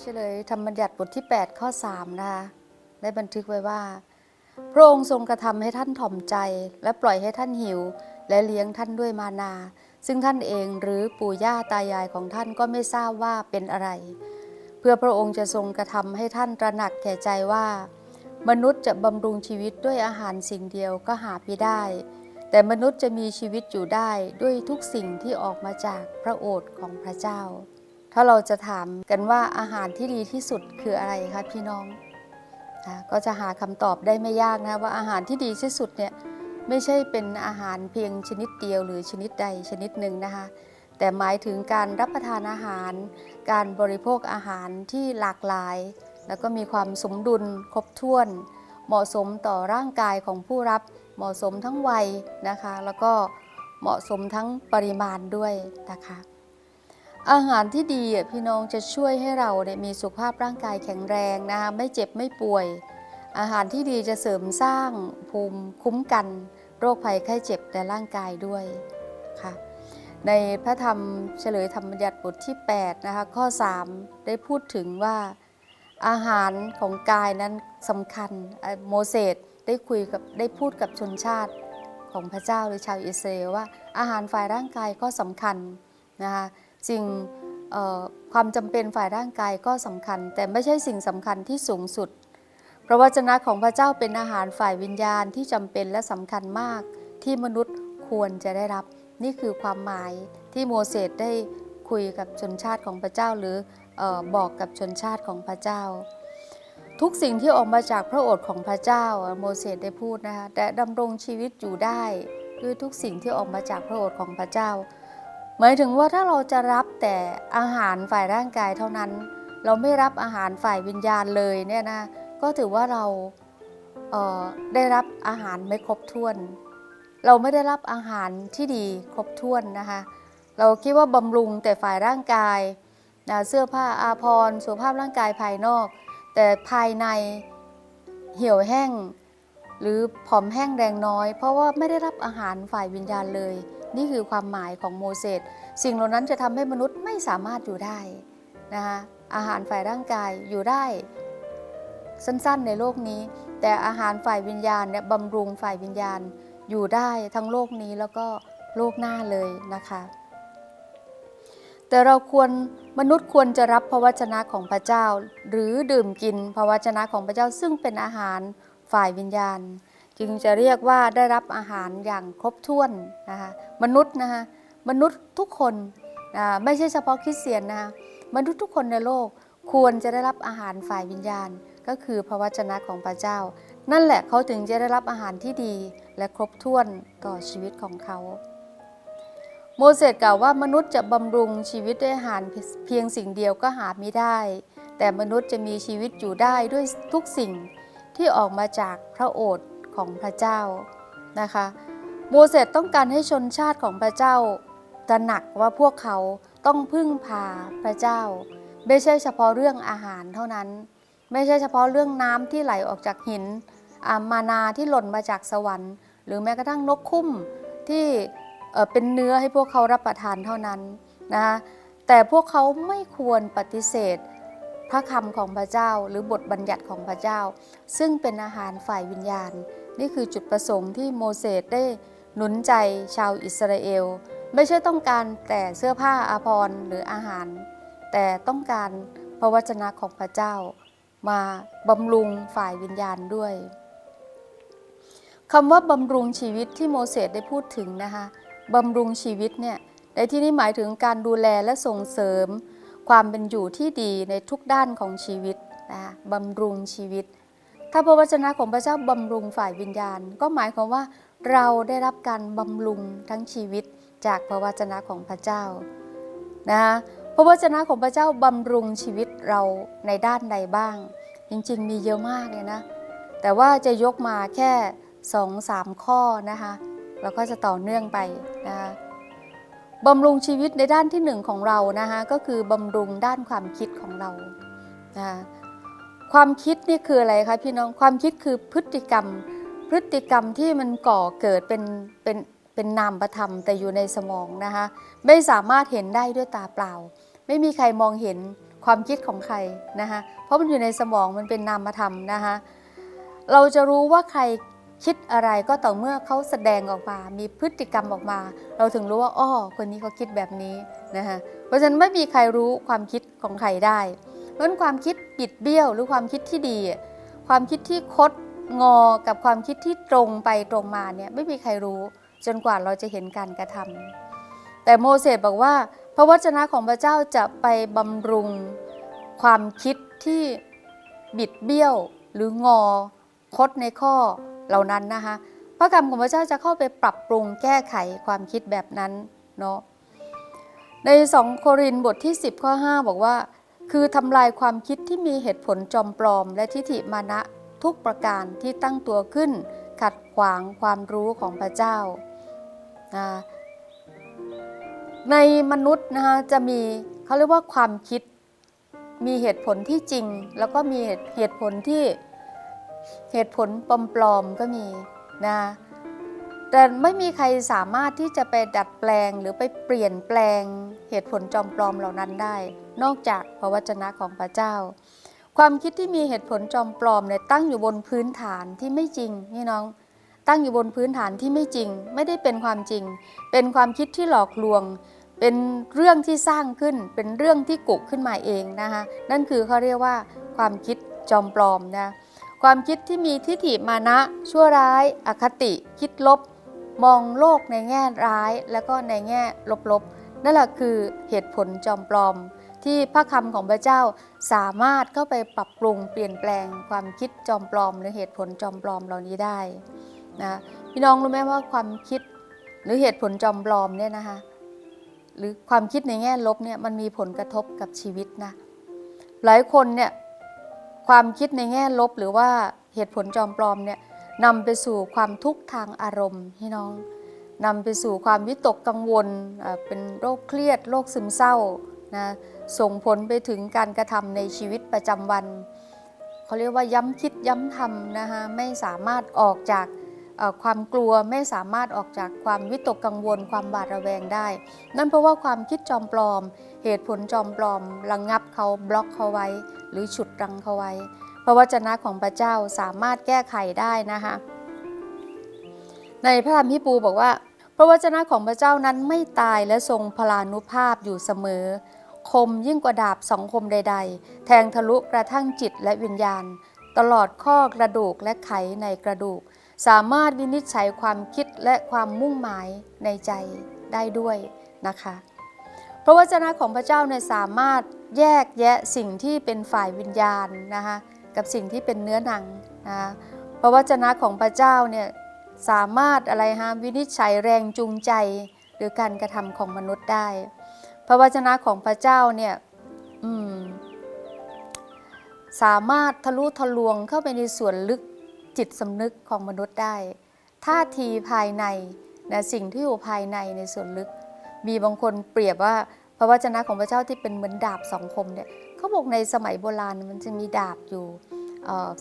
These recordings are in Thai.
เฉลยธรรมบัญญัติบทที่ 8 ข้อ 3 นะคะ ได้บันทึกไว้ว่า พระองค์ทรงกระทำให้ท่านถ่อมใจ และปล่อยให้ท่านหิว และเลี้ยงท่านด้วยมานา ซึ่งท่านเองหรือปู่ย่าตายายของท่านก็ไม่ทราบว่าเป็นอะไร เพื่อพระองค์จะทรงกระทำให้ท่านตระหนักแก่ใจว่า มนุษย์จะบำรุงชีวิตด้วยอาหารสิ่งเดียวก็หาไม่ได้ แต่มนุษย์จะมีชีวิตอยู่ได้ด้วยทุกสิ่งที่ออกมาจากพระโอษฐ์ของพระเจ้า ถ้าเราจะถามกันว่าอาหารที่ดีที่สุดคืออะไรคะพี่น้องนะก็จะหาคำตอบได้ไม่ยากนะว่าอาหารที่ดีที่สุดเนี่ยไม่ใช่เป็นอาหารเพียงชนิดเดียวหรือชนิดใดชนิดหนึ่งนะคะ แต่หมายถึงการรับประทานอาหาร การบริโภคอาหารที่หลากหลาย แล้วก็มีความสมดุลครบถ้วน เหมาะสมต่อร่างกายของผู้รับ เหมาะสมทั้งวัยนะคะ แล้วก็เหมาะสมทั้งปริมาณด้วยนะคะ อาหารที่ดีพี่น้องจะช่วยให้เราเนี่ยมีสุขภาพร่างกายแข็งแรงนะคะไม่เจ็บไม่ป่วย อาหารที่ดีจะเสริมสร้างภูมิคุ้มกัน โรคภัยไข้เจ็บในร่างกายด้วยค่ะในพระธรรมเฉลยธรรมบัญญัติบทที่8นะคะข้อ 3 ได้พูดถึงว่าอาหารของกายนั้นสำคัญโมเสสได้คุยกับได้พูดกับชนชาติของพระเจ้าหรือชาวอิสราเอลว่า อาหารฝ่ายร่างกายก็สำคัญนะคะ สิ่งความจำเป็นฝ่ายร่างกายก็สำคัญ แต่ไม่ใช่สิ่งสำคัญที่สูงสุด พระวจนะของพระเจ้าเป็นอาหารฝ่ายวิญญาณที่จำเป็นและสำคัญมาก ที่มนุษย์ควรจะได้รับ นี่คือความหมายที่โมเสสได้คุยกับชนชาติของพระเจ้าหรือออบอกกับชนชาติของพระเจ้า ทุกสิ่งที่ออกมาจากพระโอษฐ์ของพระเจ้าโมเสสได้พูดนะคะแต่ดำรงชีวิตอยู่ได้ด้วยทุกสิ่งที่ออกมาจากพระโอษฐ์ของพระเจ้า หมายถึงว่าถ้าเราจะรับแต่อาหารฝ่ายร่างกายเท่านั้น เราไม่รับอาหารฝ่ายวิญญาณเลยเนี่ยนะก็ถือว่าเราเอ่อได้รับอาหารไม่ครบถ้วน เราไม่ได้รับอาหารที่ดีครบถ้วนนะคะเราคิดว่าบำรุงแต่ฝ่ายร่างกายนะเสื้อผ้าอาภรณ์สุขภาพร่างกายภายนอก แต่ภายในเหี่ยวแห้ง หรือผอมแห้งแรงน้อย เพราะว่าไม่ได้รับอาหารฝ่ายวิญญาณเลย นี่คือความหมายของโมเสสสิ่งเหล่านั้นจะทำให้มนุษย์ไม่สามารถอยู่ได้นะคะอาหารฝ่ายร่างกายอยู่ได้ สั้นๆในโลกนี้ แต่อาหารฝ่ายวิญญาณเนี่ยบำรุงฝ่ายวิญญาณอยู่ได้ทั้งโลกนี้แล้วก็โลกหน้าเลยนะคะ แต่เราควรมนุษย์ควรจะรับพระวจนะของพระเจ้า หรือดื่มกินพระวจนะของพระเจ้าซึ่งเป็นอาหารฝ่ายวิญญาณ จึงจะเรียกว่าได้รับอาหารอย่างครบถ้วนนะคะมนุษย์นะคะมนุษย์ทุกคนไม่ใช่เฉพาะคริสเตียนนะคะมนุษย์ทุกคนในโลกควรจะได้รับอาหารฝ่ายวิญญาณ ก็คือพระวจนะของพระเจ้า นั่นแหละเขาถึงจะได้รับอาหารที่ดีและครบถ้วนต่อชีวิตของเขา โมเสสกล่าวว่ามนุษย์จะบำรุงชีวิตด้วยอาหารเพียงสิ่งเดียวก็หาไม่ได้ แต่มนุษย์จะมีชีวิตอยู่ได้ด้วยทุกสิ่งที่ออกมาจากพระโอษฐ์ ของพระเจ้านะคะโมเสสต้องการให้ชนชาติของพระเจ้าตระหนักว่าพวกเขาต้องพึ่งพาพระเจ้า ไม่ใช่เฉพาะเรื่องอาหารเท่านั้น ไม่ใช่เฉพาะเรื่องน้ำที่ไหลออกจากหินมานาที่หล่นมาจากสวรรค์ หรือแม้กระทั่งนกคุ้มที่เอ่อเป็นเนื้อให้พวกเขารับประทานเท่านั้นนะคะแต่พวกเขาไม่ควรปฏิเสธพระคำของพระเจ้า หรือบทบัญญัติของพระเจ้า ซึ่งเป็นอาหารฝ่ายวิญญาณ นี่คือจุดประสงค์ที่โมเสสได้หนุนใจชาวอิสราเอล ไม่ใช่ต้องการแต่เสื้อผ้าอาภรณ์หรืออาหาร แต่ต้องการพระวจนะของพระเจ้า มาบำรุงฝ่ายวิญญาณด้วยคำว่าบำรุงชีวิตที่โมเสสได้พูดถึงนะคะบำรุงชีวิตเนี่ยในที่นี้หมายถึงการดูแลและส่งเสริม ความเป็นอยู่ที่ดีในทุกด้านของชีวิตนะคะบำรุงชีวิต ถ้าพระวจนะของพระเจ้าบำรุงฝ่ายวิญญาณ ก็หมายความว่าเราได้รับการบำรุงทั้งชีวิตจากพระวจนะของพระเจ้านะคะพระวจนะของพระเจ้าบำรุงชีวิตเราในด้านใดบ้าง จริงๆ มีเยอะมากเลยนะ แต่ว่าจะยกมาแค่สองสามข้อนะคะแล้วก็จะต่อเนื่องไปนะคะบำรุงชีวิตในด้านที่หนึ่งของเรานะคะก็คือบำรุงด้านความคิดของเรานะคะ ความคิดนี่คืออะไรคะพี่น้องความคิดคือพฤติกรรม พฤติกรรมที่มันก่อเกิดเป็นเป็นเป็นนามธรรมแต่อยู่ในสมองนะคะไม่สามารถเห็นได้ด้วยตาเปล่า ไม่มีใครมองเห็นความคิดของใครนะคะเพราะมันอยู่ในสมองมันเป็นนามธรรมนะคะเราจะรู้ว่าใครคิดอะไรก็ต่อเมื่อเขาแสดงออกมา มีพฤติกรรมออกมา เราถึงรู้ว่าอ้อคนนี้เขาคิดแบบนี้นะคะเพราะฉะนั้นไม่มีใครรู้ความคิดของใครได้ เพราะฉะนั้นความคิดปิดเบี้ยว หรือความคิดที่ดี ความคิดที่คดงอกับความคิดที่ตรงไปตรงมาเนี่ยไม่มีใครรู้จนกว่าเราจะเห็นการกระทำแต่โมเสสบอกว่า พระวจนะของพระเจ้าจะไปบำรุงความคิดที่บิดเบี้ยวหรืองอคดในข้อเหล่านั้นนะคะพระกรรมของพระเจ้าจะเข้าไปปรับปรุงแก้ไขความคิดแบบนั้นเนาะใน 2 โครินบทที่ 10 ข้อ 5 บอกว่า คือทำลายความคิดที่มีเหตุผลจอมปลอม และทิฏฐิมานะทุกประการที่ตั้งตัวขึ้น ขัดขวางความรู้ของพระเจ้า ในมนุษย์นะคะจะมีเขาเรียกว่าความคิด มีเหตุผลที่จริง แล้วก็มีเหตุผลที่เหตุผลปลอมๆก็มีนะ แต่ไม่มีใครสามารถที่จะไปดัดแปลงหรือไปเปลี่ยนแปลงเหตุผลจอมปลอมเหล่านั้นได้ นอกจากพระวจนะของพระเจ้า ความคิดที่มีเหตุผลจอมปลอมเนี่ยตั้งอยู่บนพื้นฐานที่ไม่จริงพี่น้อง ตั้งอยู่บนพื้นฐานที่ไม่จริง ไม่ได้เป็นความจริง เป็นความคิดที่หลอกลวง เป็นเรื่องที่สร้างขึ้น เป็นเรื่องที่กุขึ้นมาเองนะคะนั่นคือเขาเรียกว่า ความคิดจอมปลอมนะความคิดที่มีทิฏฐิมานะ ชั่วร้าย อคติ คิดลบ มองโลกในแง่ร้ายแล้วก็ในแง่ลบๆ นั่นแหละคือเหตุผลจอมปลอม ที่พระคำของพระเจ้าสามารถเข้าไปปรับปรุงเปลี่ยนแปลงความคิดจอมปลอม หรือเหตุผลจอมปลอมเหล่านี้ได้นะพี่น้องรู้ไหมว่าความคิดหรือเหตุผลจอมปลอมเนี่ยนะคะหรือความคิดในแง่ลบเนี่ยมันมีผลกระทบกับชีวิตนะหลายคนเนี่ยความคิดในแง่ลบหรือว่าเหตุผลจอมปลอมเนี่ย นำไปสู่ความทุกข์ทางอารมณ์พี่น้องนำไปสู่ความวิตกกังวลเป็นโรคเครียดโรคซึมเศร้านะส่งผลไปถึงการกระทำในชีวิตประจำวันเขาเรียกว่าย้ำคิดย้ำทำนะคะไม่สามารถออกจากความกลัวไม่สามารถออกจากความวิตกกังวล ความบาดระแวงได้ นั่นเพราะว่าความคิดจอมปลอม เหตุผลจอมปลอม ระงงับเขาบล็อกเขาไว้ หรือฉุดรั้งเขาไว้ ระวจนะของพระเจ้าสามารถแก้ไขได้นะคะ ในพระธรรมฮิบูบอกว่า พระวจนะของพระเจ้านั้นไม่ตายและทรงพลานุภาพอยู่เสมอ คมยิ่งกว่าดาบสองคมใด ๆ แทงทะลุกระทั่งจิตและวิญญาณ ตลอดข้อกระดูกและไขในกระดูก สามารถวินิจฉัยความคิดและความมุ่งหมายในใจได้ด้วยนะคะพระวจนะของพระเจ้าเนี่ยสามารถแยกแยะสิ่งที่เป็นฝ่ายวิญญาณนะคะ กับสิ่งที่เป็นเนื้อหนังนะพระวจนะของพระเจ้าเนี่ยสามารถอะไรฮะวินิจฉัยแรงจูงใจหรือการกระทำของมนุษย์ได้ พระวจนะของพระเจ้าเนี่ยสามารถทะลุทะลวงเข้าไปในส่วนลึกจิตสำนึกของมนุษย์ได้ ท่าทีภายในนะสิ่งที่อยู่ภายในในส่วนลึก มีบางคนเปรียบว่าพระวจนะของพระเจ้าที่เป็นเหมือนดาบสองคมเนี่ย เขาบอกในสมัยโบราณมันจะมีดาบอยู่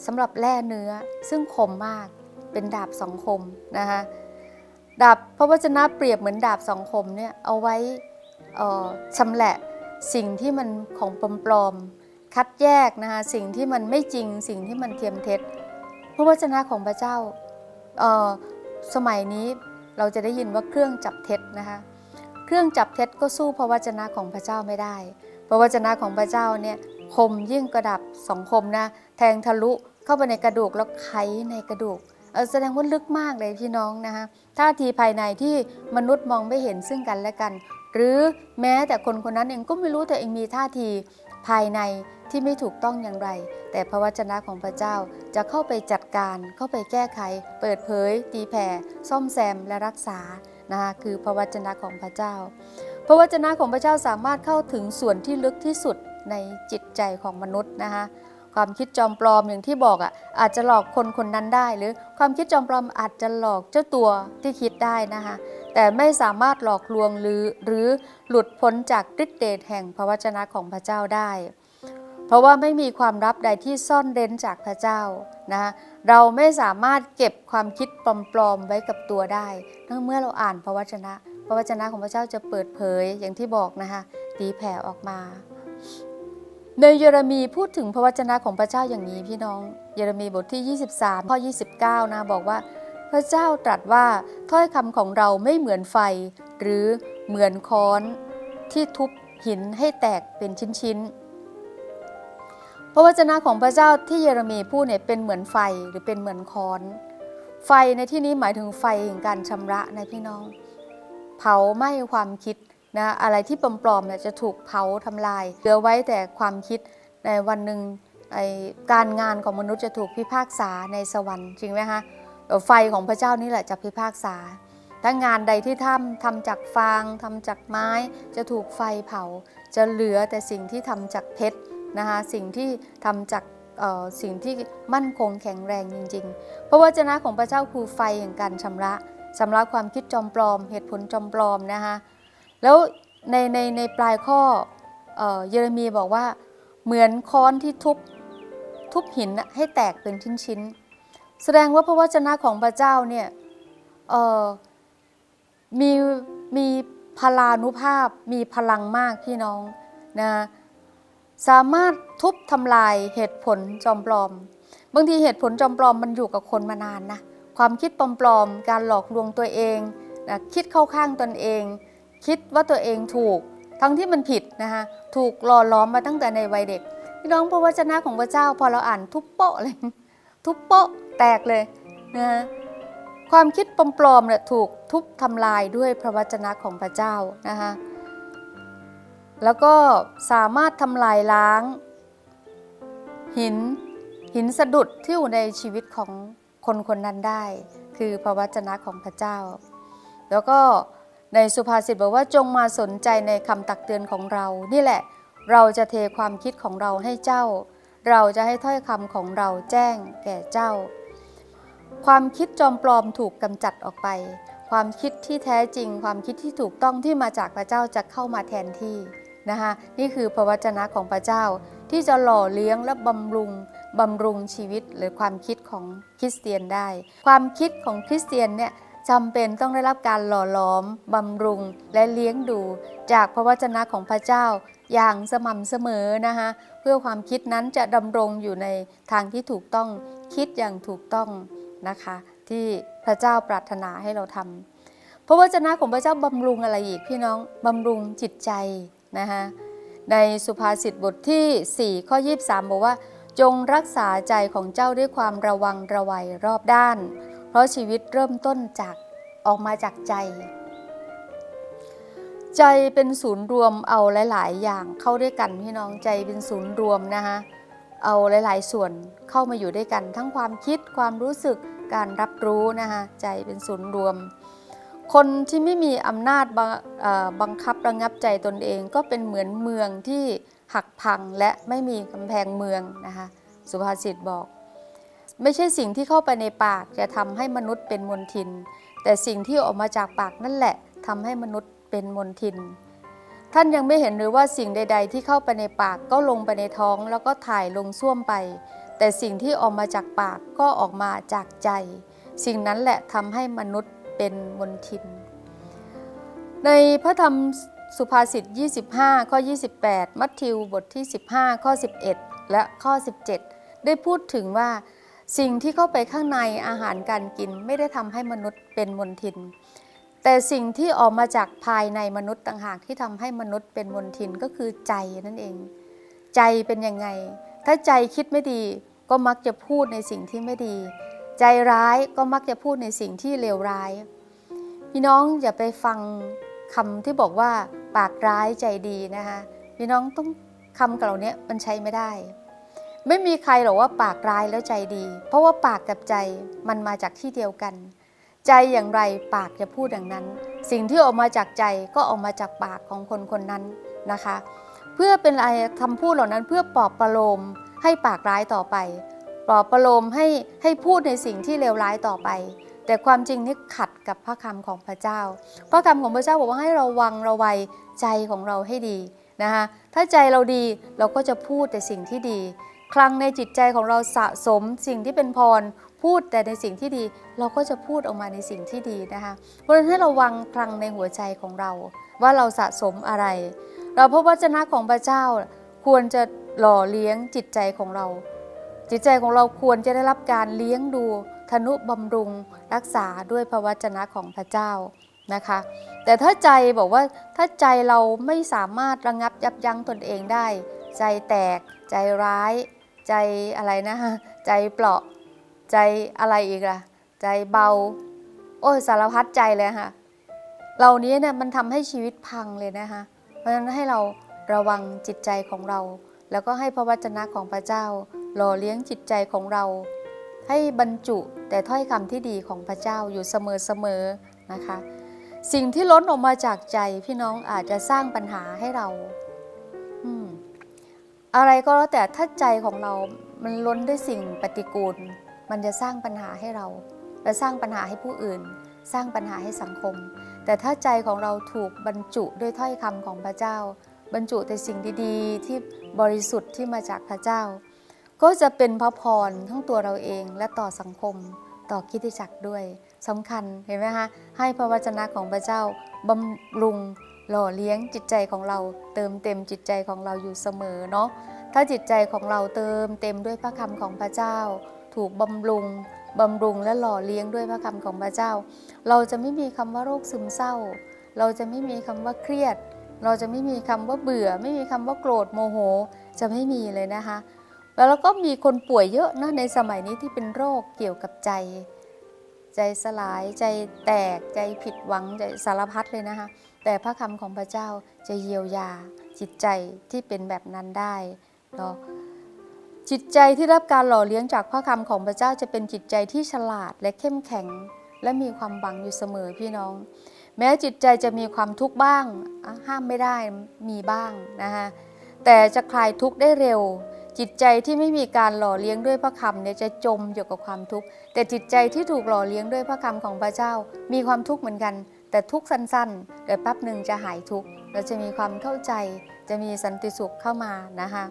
สำหรับแล่เนื้อซึ่งคมมากเป็นดาบสองคมนะคะดาบพระวจนะเปรียบเหมือนดาบสองคมเนี่ยเอาไว้ชำแหละสิ่งที่มันของปลอมๆคัดแยกนะคะสิ่งที่มันไม่จริงสิ่งที่มันเทียมเท็จ พระวจนะของพระเจ้าสมัยนี้เราจะได้ยินว่าเครื่องจับเท็จนะคะเครื่องจับเท็จก็สู้พระวจนะของพระเจ้าไม่ได้ พระวจนะของพระเจ้าเนี่ยคมยิ่งกระดับสองคมนะ แทงทะลุเข้าไปในกระดูกแล้วไขในกระดูกเออแสดงว่าลึกมากเลยพี่น้องนะคะท่าทีภายในที่มนุษย์มองไม่เห็นซึ่งกันและกัน หรือแม้แต่คนคนนั้นเองก็ไม่รู้แตัวเองมีท่าทีภายในที่ไม่ถูกต้องอย่างไร แต่พระวจนะของพระเจ้าจะเข้าไปจัดการเข้าไปแก้ไข เปิดเผย ตีแผ่ ซ่อมแซมและรักษานะคะคือพระวจนะของพระเจ้า พระวจนะของพระเจ้าสามารถเข้าถึงส่วนที่ลึกที่สุดในจิตใจของมนุษย์นะคะความคิดจอมปลอมอย่างที่บอกอะอาจจะหลอกคนคนนั้นได้ หรือความคิดจอมปลอมอาจจะหลอกเจ้าตัวที่คิดได้นะคะแต่ไม่สามารถหลอกลวงหรือหรือหลุดพ้นจากฤทธิเดชแห่งพระวจนะของพระเจ้าได้ เพราะว่าไม่มีความลับใดที่ซ่อนเร้นจากพระเจ้านะคะเราไม่สามารถเก็บความคิดปลอมๆไว้กับตัวได้ทั้งเมื่อเราอ่านพระวจนะ พระวจนะของพระเจ้าจะเปิดเผยอย่างที่บอกนะคะตีแผ่ออกมา ในเยเรมีพูดถึงพระวจนะของพระเจ้าอย่างนี้พี่น้อง เยเรมีบทที่ 23 ข้อ 29 นะบอกว่า พระเจ้าตรัสว่าถ้อยคำของเราไม่เหมือนไฟ หรือเหมือนค้อนที่ทุบหินให้แตกเป็นชิ้นๆ พระวจนะของพระเจ้าที่เยเรมีพูดเนี่ยเป็นเหมือนไฟหรือเป็นเหมือนค้อน ไฟในที่นี้หมายถึงไฟแห่งการชำระนะพี่น้อง เผาไหม้ความคิดนะอะไรที่ปลอมๆเนี่ยจะถูกเผาทำลาย เหลือไว้แต่ความคิดในวันหนึ่งการงานของมนุษย์จะถูกพิพากษาในสวรรค์จริงไหมคะไฟของพระเจ้านี่แหละจะพิพากษา ถ้างานใดที่ทำทำจากฟางทำจากไม้ จะถูกไฟเผา จะเหลือแต่สิ่งที่ทำจากเพชรนะคะสิ่งที่ทำจากสิ่งที่มั่นคงแข็งแรงจริง ๆ เพราะวจนะของพระเจ้าคือไฟแห่งการชำระ ชำหระความคิดจอมปลอม เหตุผลจอมปลอมนะคะแล้วในในในปลายข้อเออเยเรมีบอกว่าเหมือนค้อนที่ทุบทุบหินให้แตกเป็นชิ้นๆแสดงว่าพระวจนะของพระเจ้าเนี่ยมีมีพลานุภาพมีพลังมากพี่น้องนะสามารถทุบทำลายเหตุผลจอมปลอม บางทีเหตุผลจอมปลอมมันอยู่กับคนมานานนะ ความคิดปลอมๆ การหลอกลวงตัวเองนะคิดเข้าข้างตนเอง คิดว่าตัวเองถูก ทั้งที่มันผิดนะคะถูกหล่อล้อมมาตั้งแต่ในวัยเด็กพี่น้องพระวจนะของพระเจ้าพอเราอ่านทุบโปะเลยทุบโปะแตกเลยนะความคิดปลอมๆเนี่ยถูกทุบทำลายด้วยพระวจนะของพระเจ้านะคะแล้วก็สามารถทำลายล้าง หินหินสะดุดที่อยู่ในชีวิตของ คนคนนั้นได้ คือพระวจนะของพระเจ้า แล้วก็ในสุภาษิตบอกว่าจงมาสนใจในคำตักเตือนของเรา นี่แหละ เราจะเทความคิดของเราให้เจ้า เราจะให้ถ้อยคำของเราแจ้งแก่เจ้า ความคิดจอมปลอมถูกกำจัดออกไป ความคิดที่แท้จริง ความคิดที่ถูกต้องที่มาจากพระเจ้าจะเข้ามาแทนที่นะคะนี่คือพระวจนะของพระเจ้าที่จะหล่อเลี้ยงและบำรุง บำรุงชีวิตหรือความคิดของคริสเตียนได้ ความคิดของคริสเตียนเนี่ยจำเป็นต้องได้รับการหล่อหลอมบำรุงและเลี้ยงดู จากพระวจนะของพระเจ้าอย่างสม่ำเสมอนะคะเพื่อความคิดนั้นจะดำรงอยู่ในทางที่ถูกต้องคิดอย่างถูกต้องนะคะ ที่พระเจ้าปรารถนาให้เราทำพระวจนะของพระเจ้าบำรุงอะไรอีกพี่น้องบำรุงจิตใจนะคะในสุภาษิตบทที่ 4 ข้อ 23 บอกว่า จงรักษาใจของเจ้าด้วยความระวังระวัยรอบด้าน เพราะชีวิตเริ่มต้นจากออกมาจากใจ ใจเป็นศูนย์รวมเอาหลาย ๆ อย่างเข้าด้วยกันพี่น้องใจเป็นศูนย์รวมนะคะเอาหลาย ๆ ส่วนเข้ามาอยู่ด้วยกัน ทั้งความคิดความรู้สึกการรับรู้นะคะใจเป็นศูนย์รวม คนที่ไม่มีอำนาจบังเอ่อบังคับระงับใจตนเองก็เป็นเหมือนเมืองที่ หักพังและไม่มีกำแพงเมืองนะคะสุภาษิตบอก ไม่ใช่สิ่งที่เข้าไปในปากจะทำให้มนุษย์เป็นมนทิน แต่สิ่งที่ออกมาจากปากนั่นแหละทำให้มนุษย์เป็นมนทิน ท่านยังไม่เห็นหรือว่าสิ่งใด ๆ ที่เข้าไปในปากก็ลงไปในท้อง แล้วก็ถ่ายลงส้วมไป แต่สิ่งที่ออกมาจากปากก็ออกมาจากใจ สิ่งนั้นแหละทำให้มนุษย์เป็นมนทิน ในพระธรรม สุภาษิต 25 ข้อ 28 มัทธิวบทที่ 15 ข้อ 11 และข้อ 17 ได้พูดถึงว่า สิ่งที่เข้าไปข้างในอาหารการกินไม่ได้ทำให้มนุษย์เป็นมนทิน แต่สิ่งที่ออกมาจากภายในมนุษย์ต่างหากที่ทำให้มนุษย์เป็นมนทินก็คือใจนั่นเอง ใจเป็นยังไง ถ้าใจคิดไม่ดีก็มักจะพูดในสิ่งที่ไม่ดี ใจร้ายก็มักจะพูดในสิ่งที่เลวร้าย พี่น้องอย่าไปฟังคำที่บอกว่า ปากร้ายใจดีนะคะพี่น้องต้องคำเหล่านี้มันใช้ไม่ได้ ไม่มีใครหรอกว่าปากร้ายแล้วใจดี เพราะว่าปากกับใจมันมาจากที่เดียวกัน ใจอย่างไรปากจะพูดอย่างนั้น สิ่งที่ออกมาจากใจก็ออกมาจากปากของคนคนนั้นนะคะ เพื่อเป็นอะไรคำพูดเหล่านั้นเพื่อปลอบประโลมให้ปากร้ายต่อไป ปลอบประโลมให้ให้พูดในสิ่งที่เลวร้ายต่อไป แต่ความจริงนี่ขัดกับพระคำของพระเจ้า พระคำของพระเจ้าบอกว่าให้ระวังระวัยใจของเราให้ดีนะคะถ้าใจเราดีเราก็จะพูดแต่สิ่งที่ดี คลังในจิตใจของเราสะสมสิ่งที่เป็นพร พูดแต่ในสิ่งที่ดี เราก็จะพูดออกมาในสิ่งที่ดีนะคะเพราะฉะนั้นให้ระวังคลังในหัวใจของเรา ว่าเราสะสมอะไร เราพบวจนะของพระเจ้าควรจะหล่อเลี้ยงจิตใจของเรา จิตใจของเราควรจะได้รับการเลี้ยงดู ทนุบำรุงรักษาด้วยพระวจนะของพระเจ้านะคะ แต่ถ้าใจบอกว่าถ้าใจเราไม่สามารถระงับยับยั้งตนเองได้ ใจแตก ใจร้าย ใจอะไรนะใจเปราะใจอะไรอีกล่ะ ใจเบา โอ้สารพัดใจเลยค่ะเหล่านี้เนี่ยมันทำให้ชีวิตพังเลยนะคะ เพราะฉะนั้นให้เราระวังจิตใจของเรา แล้วก็ให้พระวจนะของพระเจ้า หล่อเลี้ยงจิตใจของเรา ให้บรรจุแต่ถ้อยคำที่ดีของพระเจ้าอยู่เสมอๆนะคะ สิ่งที่ล้นออกมาจากใจพี่น้องอาจจะสร้างปัญหาให้เราอะไรก็แล้วแต่ถ้าใจของเรา มันล้นด้วยสิ่งปฏิกูล มันจะสร้างปัญหาให้เรา และสร้างปัญหาให้ผู้อื่น สร้างปัญหาให้สังคม แต่ถ้าใจของเราถูกบรรจุด้วยถ้อยคำของพระเจ้า บรรจุแต่สิ่งดีๆ ที่บริสุทธิ์ที่มาจากพระเจ้า ก็จะเป็นพระพรทั้งตัวเราเองและต่อสังคมต่อคิดจักรด้วยสำคัญเห็นไหมคะให้พระวจนะของพระเจ้าบำรุงหล่อเลี้ยงจิตใจของเราเติมเต็มจิตใจของเราอยู่เสมอเนาะถ้าจิตใจของเราเติมเต็มด้วยพระคำของพระเจ้า ถูกบำรุงบำรุงและหล่อเลี้ยงด้วยพระคำของพระเจ้า เราจะไม่มีคำว่าโรคซึมเศร้า เราจะไม่มีคำว่าเครียด เราจะไม่มีคำว่าเบื่อ ไม่มีคำว่าโกรธโมโห จะไม่มีเลยนะคะ แล้วก็มีคนป่วยเยอะนะในสมัยนี้ที่เป็นโรคเกี่ยวกับใจ ใจสลายใจแตกใจผิดหวังใจสารพัดเลยนะคะ แต่พระคำของพระเจ้าจะเยียวยาจิตใจที่เป็นแบบนั้นได้เนาะจิตใจที่รับการหล่อเลี้ยงจากพระคำของพระเจ้าจะเป็นจิตใจที่ฉลาดและเข้มแข็ง และมีความหวังอยู่เสมอพี่น้อง แม้จิตใจจะมีความทุกข์บ้าง ห้ามไม่ได้มีบ้างนะคะแต่จะคลายทุกข์ได้เร็ว จิตใจที่ไม่มีการหล่อเลี้ยงด้วยพระคำเนี่ยจะจมอยู่กับความทุกข์แต่จิตใจที่ถูกหล่อเลี้ยงด้วยพระคำของพระเจ้า มีความทุกข์เหมือนกัน แต่ทุกข์สั้นๆเดี๋ยวแป๊บหนึ่งจะหายทุกข์เราจะมีความเข้าใจ จะมีสันติสุขเข้ามานะคะ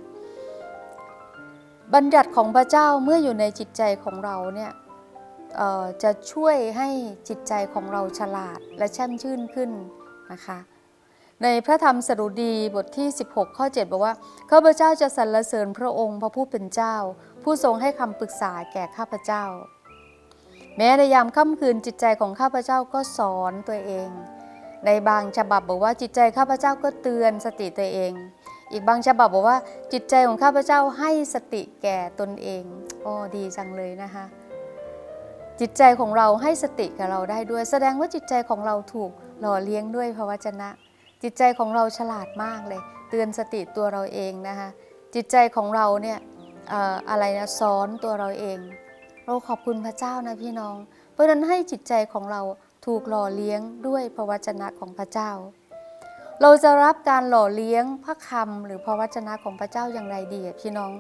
บัญญัติของพระเจ้าเมื่ออยู่ในจิตใจของเราเนี่ยเอ่อจะช่วยให้จิตใจของเราฉลาดและแช่มชื่นขึ้นนะคะ ในพระธรรมสดุดีบทที่ 16 ข้อ 7 บอกว่าข้าพเจ้าจะสรรเสริญพระองค์พระผู้เป็นเจ้า ผู้ทรงให้คำปรึกษาแก่ข้าพเจ้า แม้ในยามค่ำคืนจิตใจของข้าพเจ้าก็สอนตัวเอง ในบางฉบับบอกว่าจิตใจข้าพเจ้าก็เตือนสติตัวเอง อีกบางฉบับบอกว่าจิตใจของข้าพเจ้าให้สติแก่ตนเองโอ้ดีจังเลยนะคะจิตใจของเราให้สติกับเราได้ด้วย แสดงว่าจิตใจของเราถูกหล่อเลี้ยงด้วยพระวจนะ จิตใจของเราฉลาดมากเลย เตือนสติตัวเราเองนะคะจิตใจของเราเนี่ยอะไรนะสอนตัวเราเอง เราขอบคุณพระเจ้านะพี่น้อง เพราะนั้นให้จิตใจของเราถูกหล่อเลี้ยงด้วยพระวจนะของพระเจ้า เราจะรับการหล่อเลี้ยงพระคำหรือพระวจนะของพระเจ้าอย่างไรดีพี่น้อง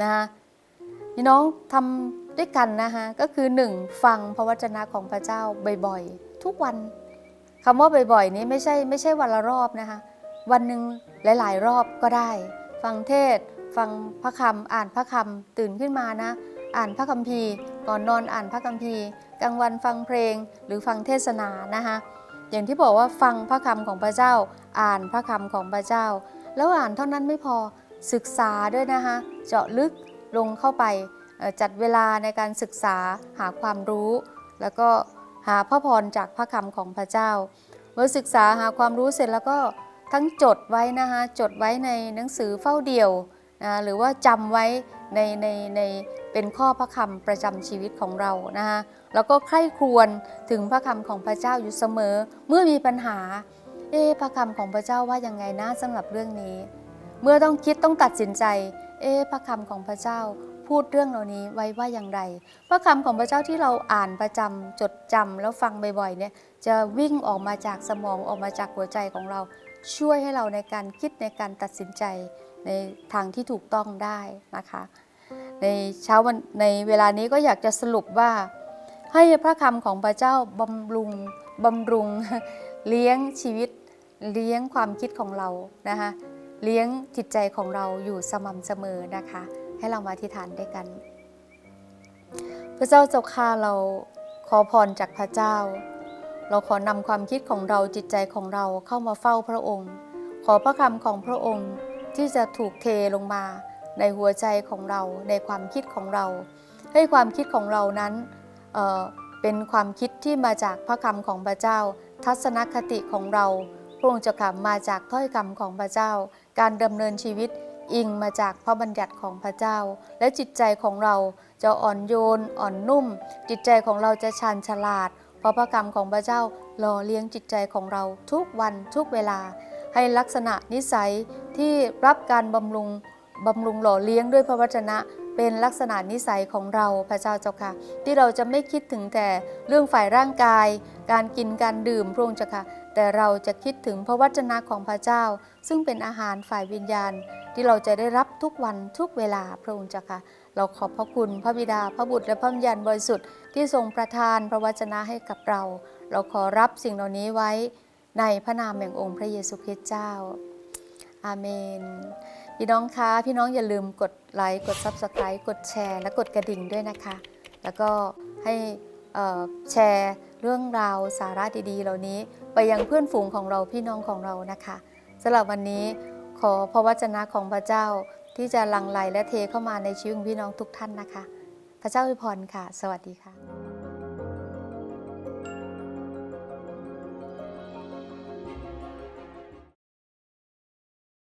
นะคะพี่น้องทำด้วยกันนะคะก็คือหนึ่งฟังพระวจนะของพระเจ้าบ่อยๆ ทุกวัน คำว่าบ่อยๆ นี้ไม่ใช่ไม่ใช่วันละรอบนะคะ วันหนึ่งหลาย ๆ รอบก็ได้ ฟังเทศ ฟังพระคำอ่านพระคำตื่นขึ้นมานะ อ่านพระคัมภีร์ก่อนนอนอ่านพระคัมภีร์กลางวันฟังเพลงหรือฟังเทศนานะคะอย่างที่บอกว่าฟังพระคำของพระเจ้า อ่านพระคำของพระเจ้า แล้วอ่านเท่านั้นไม่พอศึกษาด้วยนะคะเจาะลึกลงเข้าไปจัดเวลาในการศึกษาหาความรู้ แล้วก็ หาพระพรจากพระคำของพระเจ้า เมื่อศึกษาหาความรู้เสร็จแล้วก็ทั้งจดไว้นะคะจดไว้ในหนังสือเฝ้าเดี่ยวนะหรือว่าจำไว้ในในในเป็นข้อพระคำประจำชีวิตของเรานะคะแล้วก็ใคร่ครวญถึงพระคำของพระเจ้าอยู่เสมอ เมื่อมีปัญหาเอ๊พระคำของพระเจ้าว่ายังไงนะสำหรับเรื่องนี้ เมื่อต้องคิดต้องตัดสินใจ เอ๊พระคำของพระเจ้า พูดเรื่องเหล่านี้ไว้ว่าอย่างไรพระคำของพระเจ้าที่เราอ่านประจำจดจำแล้วฟังบ่อยๆเนี่ยจะวิ่งออกมาจากสมองออกมาจากหัวใจของเรา ช่วยให้เราในการคิดในการตัดสินใจในทางที่ถูกต้องได้นะคะ ในเช้าวันในเวลานี้ก็อยากจะสรุปว่า ให้พระคำของพระเจ้าบำรุงบำรุงเลี้ยงชีวิตเลี้ยงความคิดของเรานะคะเลี้ยงจิตใจของเราอยู่สม่ำเสมอนะคะ ให้เรามาอธิษฐานด้วยกัน พระเจ้าเจ้าข้าเราขอพรจากพระเจ้า เราขอนำความคิดของเราจิตใจของเราเข้ามาเฝ้าพระองค์ ขอพระคำของพระองค์ที่จะถูกเทลงมาในหัวใจของเราในความคิดของเรา ให้ความคิดของเรานั้นเอ่อเป็นความคิดที่มาจากพระคำของพระเจ้า ทัศนคติของเรา พระองค์จะขับมาจากถ้อยคำของพระเจ้า การดำเนินชีวิต อิงมาจากพระบัญญัติของพระเจ้า และจิตใจของเราจะอ่อนโยน อ่อนนุ่ม จิตใจของเราจะชาญฉลาด เพราะพระคำของพระเจ้าหล่อเลี้ยงจิตใจของเราทุกวันทุกเวลา ให้ลักษณะนิสัยที่รับการบำรุงบำรุงหล่อเลี้ยงด้วยพระวจนะเป็นลักษณะนิสัยของเราพระเจ้าเจ้าค่ะ ที่เราจะไม่คิดถึงแต่เรื่องฝ่ายร่างกาย การกินการดื่มพระองค์เจ้าค่ะ แต่เราจะคิดถึงพระวจนะของพระเจ้า ซึ่งเป็นอาหารฝ่ายวิญญาณ ที่เราจะได้รับทุกวันทุกเวลาพระองค์เจ้าค่ะ เราขอบพระคุณพระบิดาพระบุตรและพระวิญญาณบริสุทธิ์ที่ทรงประทานพระวจนะให้กับเรา เราขอรับสิ่งเหล่านี้ไว้ในพระนามแห่งองค์พระเยซูคริสต์เจ้า อาเมน พี่น้องคะพี่น้องอย่าลืมกดไลค์กด Subscribe กดแชร์ และกดกระดิ่งด้วยนะคะ แล้วก็ให้แชร์ เรื่องราวสาระดีๆ เหล่านี้ไปยังเพื่อนฝูงของเราพี่น้องของเรานะคะสำหรับวันนี้ขอพระวจนะของพระเจ้าที่จะหลั่งไหลและเทเข้ามาในชีวิตของพี่น้องทุกท่านนะคะ พระเจ้าอวยพรค่ะ สวัสดีค่ะ